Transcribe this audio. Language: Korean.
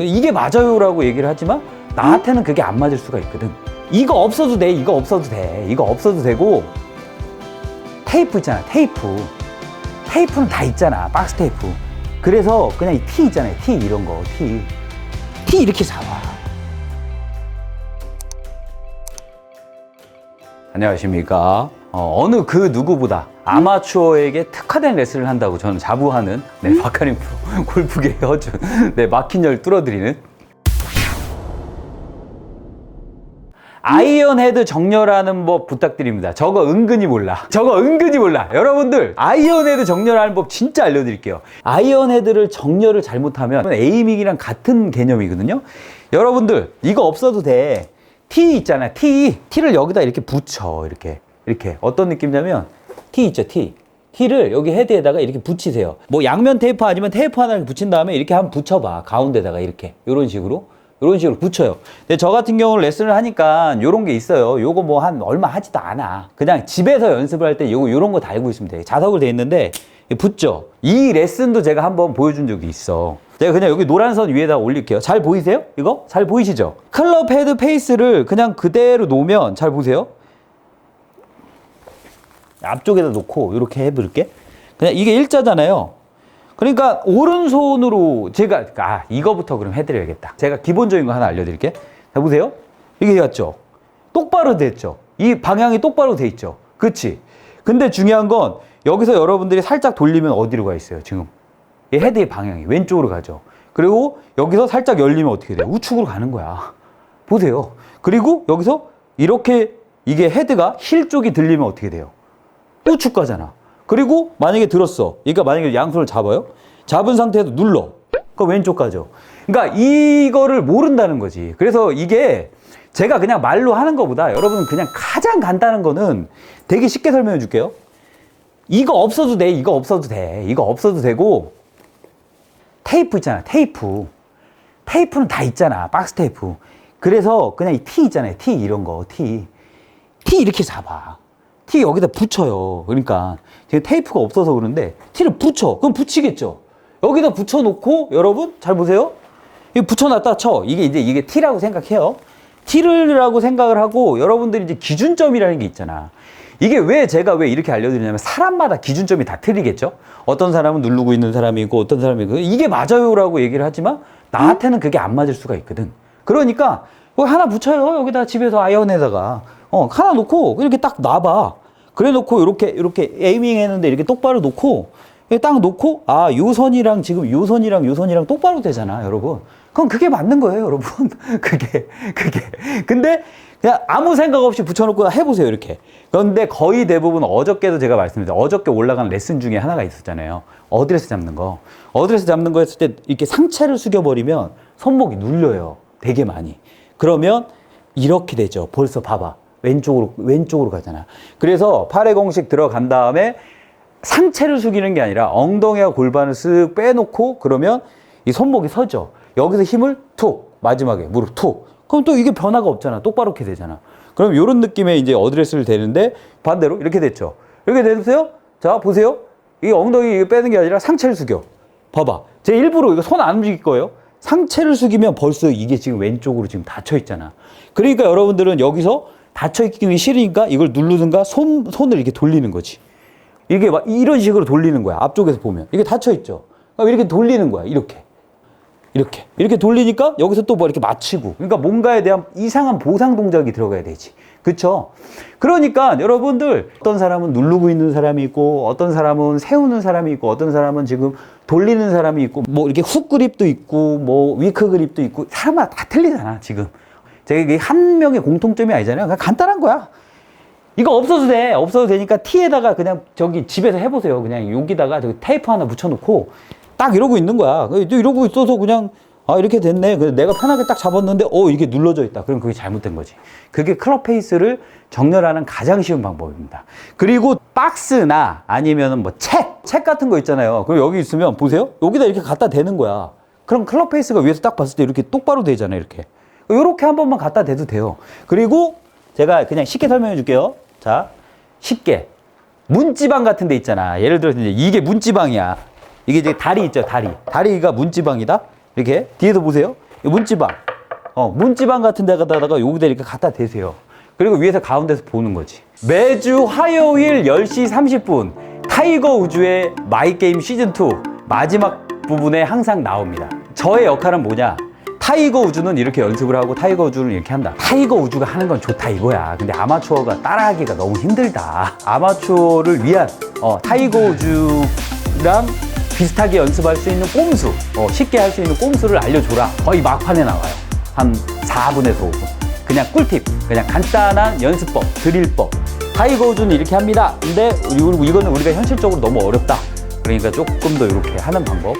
이게 맞아요라고 얘기를 하지만 나한테는 그게 안 맞을 수가 있거든. 이거 없어도 돼, 이거 없어도 돼, 이거 없어도 되고 테이프 있잖아, 테이프. 테이프는 다 있잖아, 박스 테이프. 그래서 그냥 이 티 있잖아요, 티 이런 거, 티. 티 이렇게 잡아. 안녕하십니까. 어, 느 그 누구보다 아마추어에게 특화된 레슨을 한다고 저는 자부하는 네, 바카린 프로 골프계 허준 네, 막힌 열 뚫어드리는 아이언 헤드 정렬하는 법 부탁드립니다. 저거 은근히 몰라. 저거 은근히 몰라. 여러분들, 아이언 헤드 정렬하는 법 진짜 알려드릴게요. 아이언 헤드를 정렬을 잘못하면 에이밍이랑 같은 개념이거든요. 여러분들, 이거 없어도 돼. 티 있잖아, 티. 티를 여기다 이렇게 붙여. 이렇게. 이렇게. 어떤 느낌이냐면, 티 있죠, 티. 티를 여기 헤드에다가 이렇게 붙이세요. 뭐 양면 테이프 아니면 테이프 하나를 붙인 다음에 이렇게 한번 붙여봐. 가운데다가 이렇게. 이런 식으로. 이런 식으로 붙여요. 근데 저 같은 경우는 레슨을 하니까 요런 게 있어요. 요거 뭐 한 얼마 하지도 않아. 그냥 집에서 연습을 할 때 요거 요런 거 달고 있으면 돼. 자석으로 돼 있는데 붙죠. 이 레슨도 제가 한번 보여준 적이 있어. 제가 그냥 여기 노란 선 위에다 올릴게요. 잘 보이세요? 이거? 잘 보이시죠? 클럽 헤드 페이스를 그냥 그대로 놓으면 잘 보세요. 앞쪽에다 놓고 이렇게 해볼게. 그냥 이게 일자잖아요. 그러니까 오른손으로 제가 아 이거부터 그럼 해드려야겠다. 제가 기본적인 거 하나 알려드릴게. 자 보세요. 이게 맞죠? 똑바로 됐죠. 이 방향이 똑바로 돼 있죠. 그렇지? 근데 중요한 건 여기서 여러분들이 살짝 돌리면 어디로 가 있어요? 지금 이 헤드의 방향이 왼쪽으로 가죠. 그리고 여기서 살짝 열리면 어떻게 돼요? 우측으로 가는 거야. 보세요. 그리고 여기서 이렇게 이게 헤드가 힐 쪽이 들리면 어떻게 돼요? 우측 가잖아. 그리고 만약에 들었어. 그러니까 만약에 양손을 잡아요. 잡은 상태에서 눌러. 그러니까 왼쪽 가죠. 그러니까 이거를 모른다는 거지. 그래서 이게 제가 그냥 말로 하는 것보다 여러분은 그냥 가장 간단한 거는 되게 쉽게 설명해 줄게요. 이거 없어도 돼. 이거 없어도 돼. 이거 없어도 되고 테이프 있잖아. 테이프. 테이프는 다 있잖아. 박스 테이프. 그래서 그냥 이티 있잖아요. 티 이런 거. 티. 티 이렇게 잡아. 티 여기다 붙여요. 그러니까 테이프가 없어서 그런데 티를 붙여. 그럼 붙이겠죠. 여기다 붙여놓고 여러분 잘 보세요. 이거 붙여놨다 쳐. 이게 이제 이게 티라고 생각해요. 티를라고 생각을 하고 여러분들이 이제 기준점이라는 게 있잖아. 이게 왜 제가 왜 이렇게 알려드리냐면 사람마다 기준점이 다 틀리겠죠. 어떤 사람은 누르고 있는 사람이 있고 어떤 사람이 있고 이게 맞아요라고 얘기를 하지만 나한테는 그게 안 맞을 수가 있거든. 그러니까 뭐 하나 붙여요. 여기다 집에서 아이언에다가 어 하나 놓고 이렇게 딱 놔봐. 그래 놓고 이렇게 이렇게 에이밍 했는데 이렇게 똑바로 놓고 딱 놓고 아 요 선이랑 지금 요 선이랑 요 선이랑 똑바로 되잖아, 여러분. 그럼 그게 맞는 거예요, 여러분. 그게 그게. 근데 그냥 아무 생각 없이 붙여놓고 해보세요, 이렇게. 그런데 거의 대부분 어저께도 제가 말씀드렸죠. 어저께 올라간 레슨 중에 하나가 있었잖아요. 어드레스 잡는 거. 어드레스 잡는 거 했을 때 이렇게 상체를 숙여버리면 손목이 눌려요. 되게 많이. 그러면 이렇게 되죠. 벌써 봐봐. 왼쪽으로, 왼쪽으로 가잖아. 그래서 팔의 공식 들어간 다음에 상체를 숙이는 게 아니라 엉덩이와 골반을 쓱 빼놓고 그러면 이 손목이 서죠. 여기서 힘을 툭, 마지막에 무릎 툭. 그럼 또 이게 변화가 없잖아. 똑바로 이렇게 되잖아. 그럼 이런 느낌의 이제 어드레스를 되는데 반대로 이렇게 됐죠. 이렇게 되세요? 자, 보세요. 이 엉덩이 빼는 게 아니라 상체를 숙여. 봐봐. 제 일부러 이거 손 안 움직일 거예요. 상체를 숙이면 벌써 이게 지금 왼쪽으로 지금 닫혀 있잖아. 그러니까 여러분들은 여기서 닫혀 있기 싫으니까 이걸 누르든가 손, 손을 이렇게 돌리는 거지. 이게 막 이런 식으로 돌리는 거야. 앞쪽에서 보면. 이게 닫혀 있죠. 그러니까 이렇게 돌리는 거야. 이렇게. 이렇게. 이렇게 돌리니까 여기서 또 뭐 이렇게 맞추고. 그러니까 뭔가에 대한 이상한 보상 동작이 들어가야 되지. 그쵸? 그러니까 여러분들 어떤 사람은 누르고 있는 사람이 있고 어떤 사람은 세우는 사람이 있고 어떤 사람은 지금 돌리는 사람이 있고 뭐 이렇게 훅 그립도 있고 뭐 위크 그립도 있고 사람마다 다 틀리잖아 지금 이게 한 명의 공통점이 아니잖아요. 그냥 간단한 거야. 이거 없어도 돼. 없어도 되니까 티에다가 그냥 저기 집에서 해보세요. 그냥 여기다가 저기 테이프 하나 붙여놓고 딱 이러고 있는 거야. 또 이러고 있어서 그냥 아 이렇게 됐네. 그래서 내가 편하게 딱 잡았는데 어 이게 눌러져 있다. 그럼 그게 잘못된 거지. 그게 클럽 페이스를 정렬하는 가장 쉬운 방법입니다. 그리고 박스나 아니면은 뭐책 책 같은 거 있잖아요. 그럼 여기 있으면 보세요. 여기다 이렇게 갖다 대는 거야. 그럼 클럽 페이스가 위에서 딱 봤을 때 이렇게 똑바로 되잖아요 이렇게 이렇게 한 번만 갖다 대도 돼요 그리고 제가 그냥 쉽게 설명해 줄게요 자 쉽게 문지방 같은 데 있잖아 예를 들어서 이제 이게 문지방이야 이게 이제 다리 있죠 다리 다리가 문지방이다 이렇게 뒤에서 보세요. 이 문지방. 어, 문지방 같은 데다가 여기다 이렇게 갖다 대세요. 그리고 위에서 가운데서 보는 거지. 매주 화요일 10시 30분 타이거 우주의 마이 게임 시즌 2 마지막 부분에 항상 나옵니다. 저의 역할은 뭐냐? 타이거 우주는 이렇게 연습을 하고 타이거 우주는 이렇게 한다. 타이거 우주가 하는 건 좋다 이거야. 근데 아마추어가 따라하기가 너무 힘들다. 아마추어를 위한 어, 타이거 우주랑 비슷하게 연습할 수 있는 꼼수, 어, 쉽게 할 수 있는 꼼수를 알려줘라. 거의 막판에 나와요. 한 4분에서 5분. 그냥 꿀팁, 그냥 간단한 연습법, 드릴법. 타이거 우주는 이렇게 합니다. 근데 이거는 우리가 현실적으로 너무 어렵다. 그러니까 조금 더 이렇게 하는 방법.